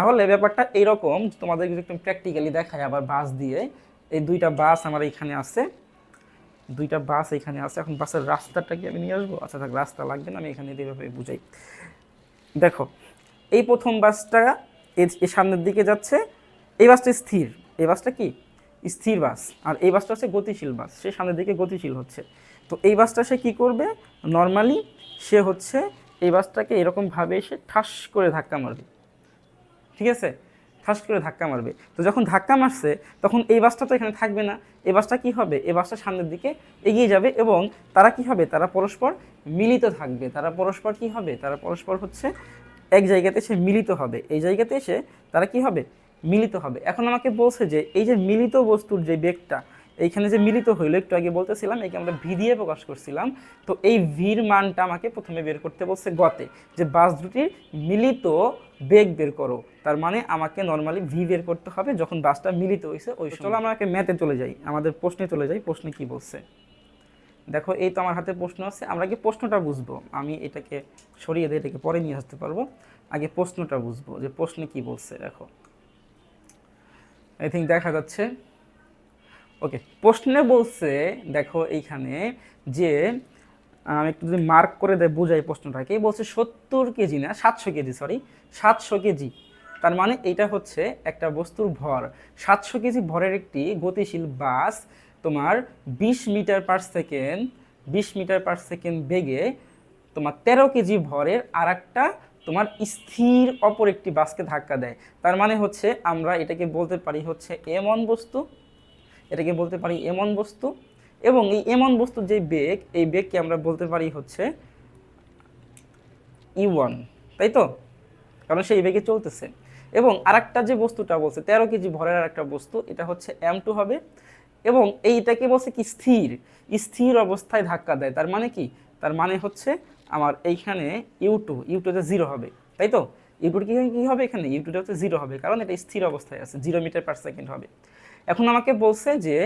তাহলে ব্যাপারটা এইরকম, তোমাদের একটু প্র্যাকটিক্যালি দেখায় আবার বাস দিয়ে। এই দুইটা বাস আমার এখানে আছে। দুইটা বাস এখানে আছে। এখন বাসের রাস্তাটা কি আমি নিয়ে আসব? আচ্ছা থাক, রাস্তা লাগবে না, আমি এখানে এইভাবে বুঝাই। দেখো, এই প্রথম বাসটা এর সামনের দিকে যাচ্ছে। এই বাসটা স্থির। এই বাসটা কি? স্থির বাস আর এই বাসটা হচ্ছে গতিশীল বাস সে সামনের দিকে গতিশীল হচ্ছে। তো এই বাসটা সে কী করবে? নর্মালি সে হচ্ছে এই বাসটাকে এরকমভাবে এসে ঠাস করে ধাক্কা মারবে। ঠিক আছে? ঠাস করে ধাক্কা মারবে। তো যখন ধাক্কা মারছে, তখন এই বাসটা তো এখানে থাকবে না। এই বাসটা কী হবে? এই বাসটা সামনের দিকে এগিয়ে যাবে এবং তারা কি হবে? তারা পরস্পর মিলিত থাকবে। তারা পরস্পর কি হবে? তারা পরস্পর হচ্ছে এক জায়গাতে এসে মিলিত হবে। এই জায়গাতে এসে তারা কি হবে? মিলিত হবে। এখন আমাকে বলছে যে, এই যে মিলিত বস্তুর যে বেগটা, এইখানে যে মিলিত হইল, একটু আগে বলতেছিলাম, একে আমরা ভি দিয়ে প্রকাশ করছিলাম, তো এই ভির মানটা আমাকে প্রথমে বের করতে বলছে গতে, যে বাস দুটির মিলিত বেগ বের করো। তার মানে আমাকে নর্মালি ভি বের করতে হবে যখন বাসটা মিলিত হয়েছে ওই চলো আমরা ম্যাথে চলে যাই আমাদের প্রশ্নে চলে যাই প্রশ্নে কি বলছে? দেখো এই তো আমার হাতে প্রশ্ন আছে আমরা কি প্রশ্নটা বুঝব। আমি এটাকে সরিয়ে দিয়ে এটাকে পরে নিয়ে আসতে পারব। আগে প্রশ্নটা বুঝব যে প্রশ্নে কি বলছে দেখো। আই থিঙ্ক দেখা যাচ্ছে। ওকে প্রশ্নে বলছে দেখো এইখানে যে আমি একটু যদি মার্ক করে দেয় বোঝাই প্রশ্নটাকে বলছে সত্তর কেজি না, সাতশো কেজি সরি সাতশো কেজি। তার মানে এটা হচ্ছে একটা বস্তুর ভর। সাতশো কেজি ভরের একটি গতিশীল বাস তোমার বিশ মিটার পার সেকেন্ড বিশ মিটার পার সেকেন্ড বেগে তোমার তেরো কেজি ভরের আর একটা তোমার স্থির অপর একটি বাসকে ধাক্কা দেয়। তার মানে হচ্ছে আমরা এটাকে বলতে পারি হচ্ছে এমন বস্তু, এটাকে বলতে পারি এমন বস্তু এবং এই এমন বস্তুর যে বেগ, এই বেগকে আমরা বলতে পারি হচ্ছে ই ওয়ান তাই তো? কারণ সেই বেগে চলতেছে। এবং আরেকটা যে বস্তুটা বলছে, তেরো কেজি ভরের আরেকটা বস্তু, এটা হচ্ছে এম টু হবে। এবং এইটাকে বলছে কি স্থির। স্থির অবস্থায় ধাক্কা দেয়। তার মানে কি? তার মানে হচ্ছে আমার এইখানে ইউ টু ইউ জিরো হবে। তাই তো? ইউ টুর কি হবে এখানে? ইউ টুটা হচ্ছে জিরো হবে। কারণ এটা স্থির অবস্থায় আছে। জিরো মিটার পার সেকেন্ড হবে। এখন আমাকে বলছে যে,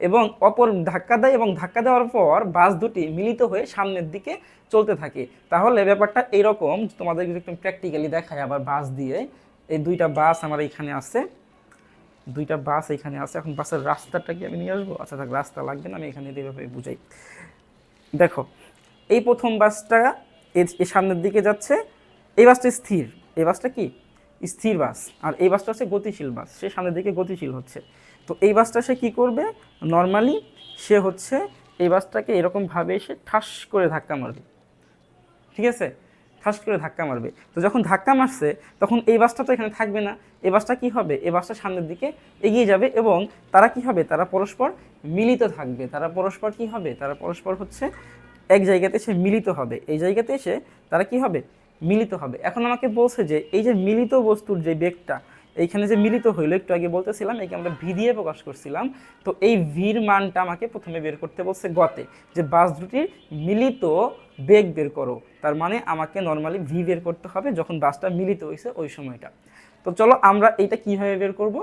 এবং অপর ধাক্কা দেয় এবং ধাক্কা দেওয়ার পর বাস দুটি মিলিত হয়ে সামনের দিকে চলতে থাকে। তাহলে ব্যাপারটা এইরকম, তোমাদের একটু প্র্যাকটিক্যালি দেখায় আবার বাস দিয়ে। এই দুইটা বাস আমার এখানে আছে। দুইটা বাস এখানে আছে। এখন বাসের রাস্তাটা কি আমি নিয়ে আসব? আচ্ছা থাক, রাস্তা লাগবে না, আমি এখানে এইভাবে বুঝাই। দেখো, এই প্রথম বাসটা এর সামনের দিকে যাচ্ছে। এই বাসটা স্থির। এই বাসটা কি? স্থির বাস। আর এই বাসটা হচ্ছে গতিশীল বাস। সে সামনের দিকে গতিশীল হচ্ছে। তো এই বাসটা সে কী করবে? নর্মালি সে হচ্ছে এই বাসটাকে এরকমভাবে এসে ঠাস করে ধাক্কা মারবে। ঠিক আছে? ঠাস করে ধাক্কা মারবে। তো যখন ধাক্কা মারছে, তখন এই বাসটা তো এখানে থাকবে না। এই বাসটা কী হবে? এই বাসটা সামনের দিকে এগিয়ে যাবে এবং তারা কি হবে? তারা পরস্পর মিলিত থাকবে। তারা পরস্পর কি হবে? তারা পরস্পর হচ্ছে এক জায়গাতে এসে মিলিত হবে। এই জায়গাতে এসে তারা কি হবে? মিলিত হবে। এখন আমাকে বলছে যে, এই যে মিলিত বস্তুর যে বেগটা এইখানে যে মিলিত হইল, একটু আগে বলতেছিলাম, একে আমরা ভি দিয়ে প্রকাশ করছিলাম। তো এই ভির মানটা আমাকে প্রথমে বের করতে বলছে গতে, যে বাস দুটির মিলিত বেগ বের করো। তার মানে আমাকে নর্মালি ভি বের করতে হবে, যখন বাসটা মিলিত হয়েছে ওই সময়টা। তো চলো আমরা এইটা কীভাবে বের করব?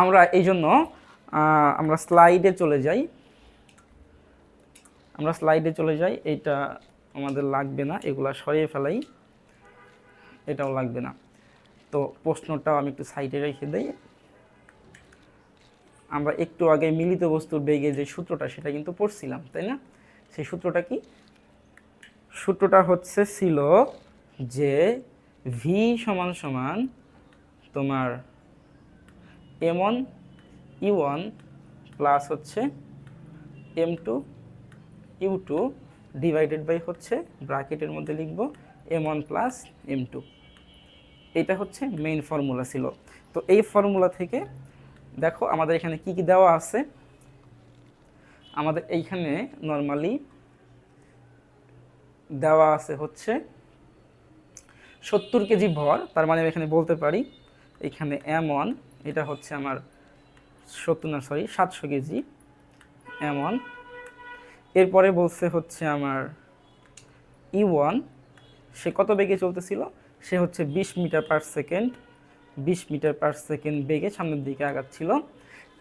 আমরা এই জন্য আমরা স্লাইডে চলে যাই। আমরা স্লাইডে চলে যাই, এইটা আমাদের লাগবে না, এগুলা সরিয়ে ফেলাই। এটাও লাগবে না। তো প্রশ্নটাও আমি একটু সাইডে রেখে দিই। আমরা একটু আগে মিলিত বস্তুর বেগে যে সূত্রটা, সেটা কিন্তু পড়ছিলাম, তাই না? সেই সূত্রটা কি? সূত্রটা হচ্ছে ছিল যে ভি সমান সমান তোমার M one E one plus হচ্ছে M two U two divided by হচ্ছে ব্র্যাকেটের মধ্যে লিখব M one plus M two এটা হচ্ছে মেইন ফর্মুলা ছিল। তো এই ফর্মুলা থেকে দেখো আমাদের এখানে কি কি দেওয়া আছে। আমাদের এইখানে নর্মালি দেওয়া আছে হচ্ছে সত্তর কেজি ভর, তার মানে আমি এখানে বলতে পারি এখানে এম ওয়ান এটা হচ্ছে আমার সত্তর না সরি সাতশো কেজি এম ওয়ান এরপরে বলছে হচ্ছে আমার ই ওয়ান সে কত বেগে চলতেছিল? সে হচ্ছে বিশ মিটার পার সেকেন্ড, বিশ মিটার পার সেকেন্ড বেগে সামনের দিকে আগাচ্ছিল।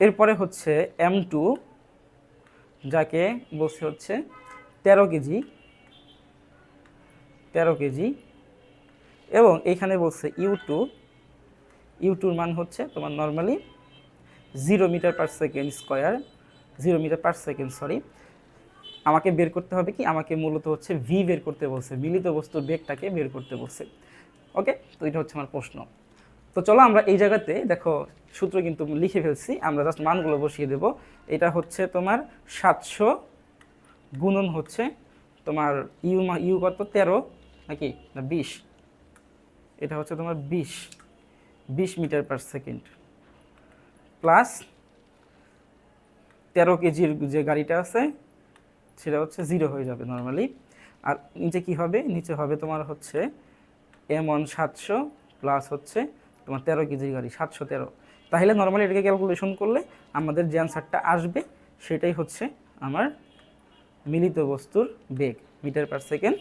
এরপরে হচ্ছে এম টু, যাকে বলছে হচ্ছে তেরো কেজি তেরো কেজি। এবং এখানে বলছে ইউ টু, ইউ টুর মান হচ্ছে তোমার normally zero meter per second square zero meter per second sorry আমাকে বের করতে হবে কি? আমাকে মূলত হচ্ছে ভি বের করতে বলছে, মিলিত বস্তুর বেগটাকে বের করতে বলছে। ওকে তো এটা হচ্ছে আমার প্রশ্ন। তো চলো আমরা এই জায়গাতে দেখো সূত্র কিন্তু লিখে ফেলছি, আমরা জাস্ট মানগুলো বসিয়ে দেব। এটা হচ্ছে তোমার সাতশো গুণন হচ্ছে তোমার ইউ ইউ কত? তেরো নাকি? না, বিশ। এটা হচ্ছে তোমার বিশ বিশ মিটার পার সেকেন্ড প্লাস তেরো কেজির যে গাড়িটা আছে, সেটা হচ্ছে জিরো হয়ে যাবে নর্মালি আর নিচে কি হবে? নিচে হবে তোমার হচ্ছে এম ওয়ান সাতশো প্লাস হচ্ছে তোমার তেরো কেজির গাড়ি, সাতশো তেরো। তাহলে নর্মালি এটাকে ক্যালকুলেশন করলে আমাদের যে অ্যান্সারটা আসবে, সেটাই হচ্ছে আমার মিলিত বস্তুর বেগ, মিটার পার সেকেন্ড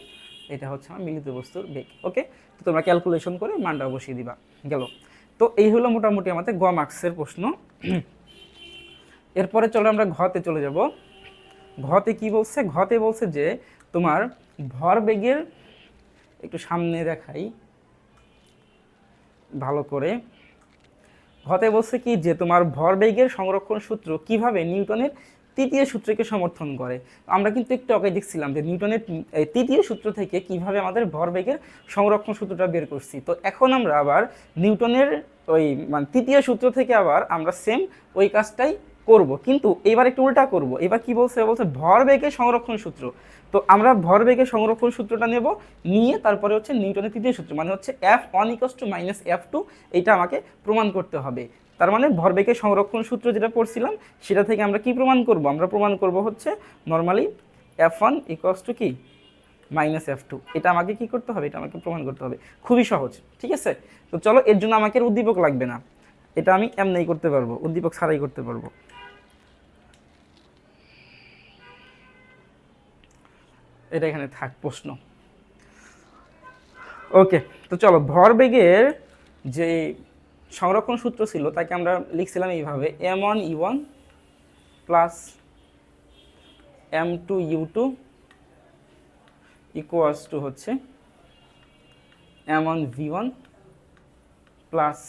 এটা হচ্ছে আমার মিলিত বস্তুর বেগ ওকে তো তোমরা ক্যালকুলেশন করে মানটা বসিয়ে দিবা, গেল। তো এই হলো মোটামুটি আমাদের গ মার্কসের প্রশ্ন। এরপরে চলো আমরা ঘতে চলে যাব। ঘতে কি বলছে? ঘতে বলছে যে তোমার ভর বেগের একটু সামনে দেখাই। ভালো করে। ঘতে বলছে কি যে, তোমার ভরবেগের সংরক্ষণ সূত্র কীভাবে নিউটনের তৃতীয় সূত্রকে সমর্থন করে? আমরা কিন্তু একটু আগে দেখছিলাম যে, নিউটনের তৃতীয় সূত্র থেকে কীভাবে আমাদের ভরবেগের সংরক্ষণ সূত্রটা বের করছি। তো এখন আমরা আবার নিউটনের ওই মানে তৃতীয় সূত্র থেকে আবার আমরা সেম ওই কাজটাই করব, কিন্তু এবার একটু উল্টা করব। এবার কি বলছে? বলছে ভরবেগের সংরক্ষণ সূত্র। তো আমরা ভরবেগের সংরক্ষণ সূত্রটা নেব, নিয়ে তারপরে হচ্ছে নিউটনের তৃতীয় সূত্র মানে হচ্ছে F one equals to minus F two এইটা আমাকে প্রমাণ করতে হবে। তার মানে ভরবেগের সংরক্ষণ সূত্র যেটা পড়ছিলাম, সেটা থেকে আমরা কি প্রমাণ করব? আমরা প্রমাণ করব হচ্ছে normally F one equals to কি? মাইনাস এফ টু এটা আমাকে কি করতে হবে? এটা আমাকে প্রমাণ করতে হবে। খুবই সহজ, ঠিক আছে? তো চলো, এর জন্য আমাকে উদ্দীপক লাগবে না। এটা আমি এমনিই করতে পারব, উদ্দীপক ছাড়াই করতে পারব। এটা এখানে থাক প্রশ্ন। ওকে, তো চলো, ভরবেগের যে সংরক্ষণ সূত্র ছিল, তাকে আমরা লিখছিলাম এইভাবে, M one E one plus M two U two equals to হচ্ছে M one V one plus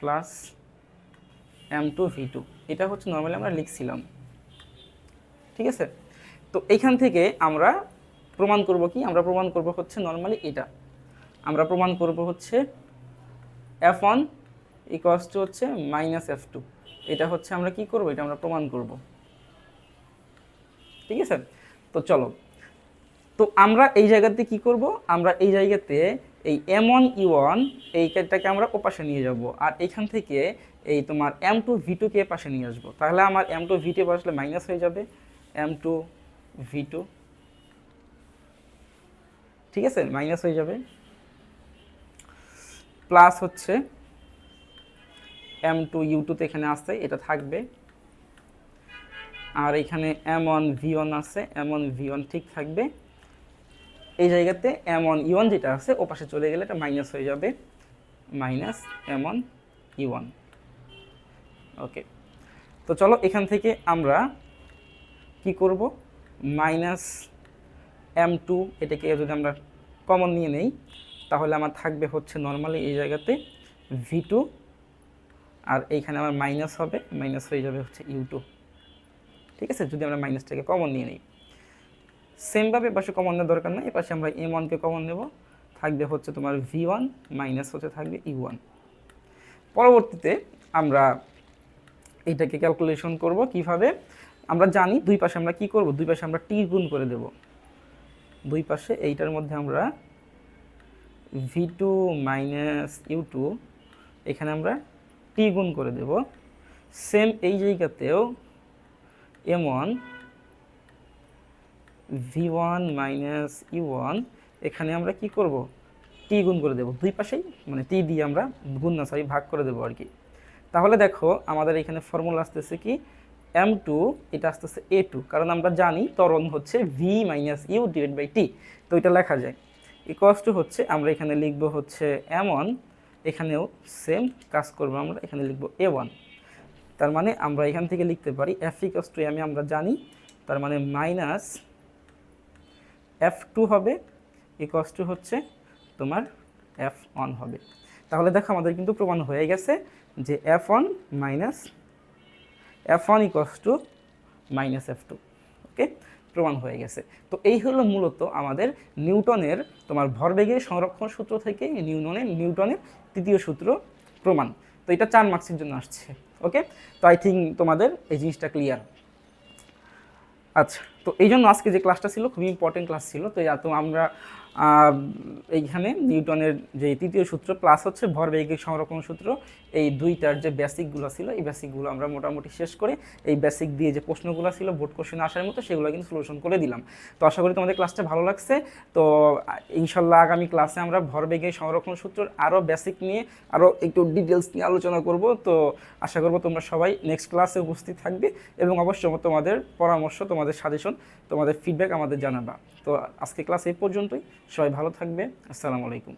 plus M two V two এটা হচ্ছে নর্মালি আমরা লিখছিলাম। ঠিক আছে? তো এইখান থেকে আমরা প্রমাণ করব কি? আমরা প্রমাণ করব হচ্ছে নর্মালি এটা। আমরা প্রমাণ করব হচ্ছে এফ ওয়ান ইকোয়াস টু হচ্ছে মাইনাস এফ টু এটা হচ্ছে আমরা কি করব? এটা আমরা প্রমাণ করব। ঠিক আছে? তো চলো। তো আমরা এই জায়গাতে কি করব? আমরা এই জায়গাতে এই এম ওয়ান ই ওয়ান এই এইটাকে আমরা ও পাশে নিয়ে যাব। আর এইখান থেকে এই তোমার এম টু ভি টুকে পাশে নিয়ে আসব। তাহলে আমার এম টু ভি টু আসলে মাইনাস হয়ে যাবে। এম টু ভি টু ঠিক আছে? মাইনাস হয়ে যাবে। প্লাস হচ্ছে এম টু ইউ টুতে এখানে আসছে, এটা থাকবে। আর এখানে এম ওয়ান ভি ওয়ান আছে এম ওয়ান ভি ওয়ান ঠিক থাকবে। এই জায়গাতে এমন ওয়ান ই ওয়ান যেটা আছে, ও পাশে চলে গেলে এটা মাইনাস হয়ে যাবে। Minus M one E one okay তো চলো এখান থেকে আমরা কি করব? মাইনাস এম টু এটাকে যদি আমরা কমন নিয়ে নেই, তাহলে আমার থাকবে হচ্ছে নর্মালি এই জায়গাতে ভি টু আর এইখানে আমার মাইনাস হবে মাইনাস হয়ে যাবে হচ্ছে ইউ টু ঠিক আছে? যদি আমরা মাইনাসটাকে কমন নিয়ে নিই। সেমভাবে এপাশে কমন নেওয়ার দরকার নেই এপাশে আমরা এম ওয়ানকে কমন নেব। থাকবে হচ্ছে তোমার ভি ওয়ান মাইনাস হচ্ছে থাকবে ইউ ওয়ান পরবর্তীতে আমরা এটাকে ক্যালকুলেশন করব কীভাবে? আমরা জানি দুই পাশে আমরা কি করব? দুই পাশে আমরা টি গুণ করে দেব। দুই পাশে এইটার মধ্যে আমরা V two minus U two এখানে আমরা টি গুণ করে দেব। সেম এই জায়গাতেও M one V one minus U one এখানে আমরা কি করব? টি গুণ করে দেব। দুই পাশেই মানে টি দিয়ে আমরা গুণ না সরি ভাগ করে দেবো আর কি তাহলে দেখো, আমাদের এখানে ফর্মুলা আসতেছে কি? এম টু এটা আসতেছে এ টু কারণ আমরা জানি ত্বরণ হচ্ছে V minus U divide by T তো এটা লেখা যায়। ইকোয়াস টু হচ্ছে, আমরা এখানে লিখব হচ্ছে এম ওয়ান এখানেও সেম কাজ করব আমরা, এখানে লিখব এ ওয়ান তার মানে আমরা এখান থেকে লিখতে পারি এফ ইকস টু আমি আমরা জানি, তার মানে মাইনাস এফ টু হবে ইকস টু হচ্ছে তোমার এফ ওয়ান হবে। তাহলে দেখো আমাদের কিন্তু প্রমাণ হয়ে গেছে যে F one minus F one equals to minus F two okay প্রমাণ হয়ে গেছে। তো এই হলো মূলত আমাদের নিউটনের, তোমার ভরবেগের সংরক্ষণ সূত্র থেকে নিউটনের নিউটনের তৃতীয় সূত্র প্রমাণ। তো এটা চার মার্কসের জন্য আসছে ওকে তো আই থিঙ্ক তোমাদের এই জিনিসটা ক্লিয়ার আচ্ছা। তো এই জন্য আজকে যে ক্লাসটা ছিল খুবই ইম্পর্টেন্ট ক্লাস ছিল। তো আমরা এইখানে নিউটনের যে তৃতীয় সূত্র প্লাস হচ্ছে ভরবেগের সংরক্ষণ সূত্র, এই দুইটার যে বেসিকগুলো ছিল, এই বেসিকগুলো আমরা মোটামুটি শেষ করে এই বেসিক দিয়ে যে প্রশ্নগুলো ছিল বোর্ড কোশ্চেন আসার মতো, সেগুলো কিন্তু সলিউশন করে দিলাম। তো আশা করি তোমাদের ক্লাসটা ভালো লাগছে। তো ইনশাল্লাহ আগামী ক্লাসে আমরা ভরবেগের সংরক্ষণ সূত্র আরও বেসিক নিয়ে, আরও একটু ডিটেলস নিয়ে আলোচনা করব। তো আশা করব তোমরা সবাই নেক্সট ক্লাসে উপস্থিত থাকবে এবং অবশ্যই তোমাদের পরামর্শ, তোমাদের সাজেশন তোমাদের ফিডব্যাক আমাদের জানাবা। তো আজকে ক্লাস এই পর্যন্তই। সবাই ভালো থাকবে। আসসালামু আলাইকুম।